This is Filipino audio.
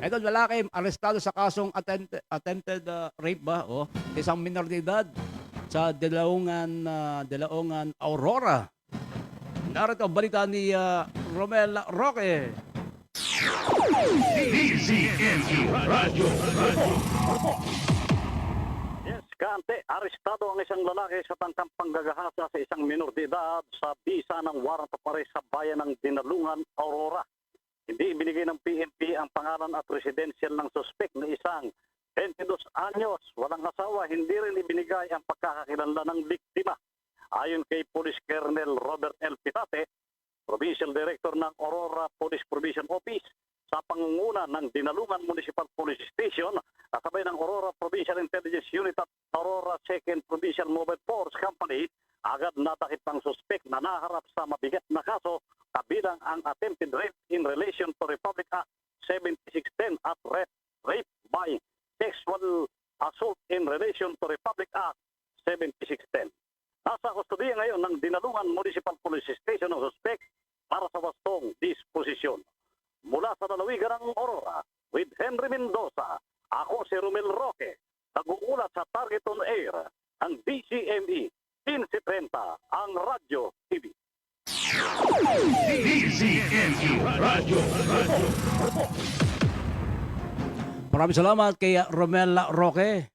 Ito, lalaki, arestado sa kasong attempted, attempted uh, rape ba? O, isang minor de edad sa Delaungan, uh, Delaungan, Aurora. Narito, ang balita ni uh, Romel Roque. Yes, Kante, arestado ang isang lalaki sa tangkang panggagahasa sa isang minor de edad sa bisa ng warrant of arrest sa bayan ng Dinalungan, Aurora. Hindi ibinigay ng PNP ang pangalan at residential ng suspect na isang 22 anyos, walang asawa, hindi rin ibinigay ang pagkakakilala ng biktima. Ayon kay Police Colonel Robert L. Pitate, Provincial Director ng Aurora Police Provision Office, sa pangunguna ng Dinalungan Municipal Police Station, kasabay ng Aurora Provincial Intelligence Unit at Aurora 2nd Provincial Mobile Force Company, agad natakip ang suspect na naharap sa mabigat na kaso ang attempted rape in relation to Republic Act 7610 at rape, rape by sexual assault in relation to Republic Act 7610. Nasa kustodiya ngayon ng Dinalungan Municipal Police Station ang suspect para sa wastong disposisyon. Mula sa lalawigan ng Aurora, with Henry Mendoza, ako si Romel Roque, nag-uulat sa Target on Air, ang DCME 1530, ang Radyo TV. Maraming salamat kay Romel Roque.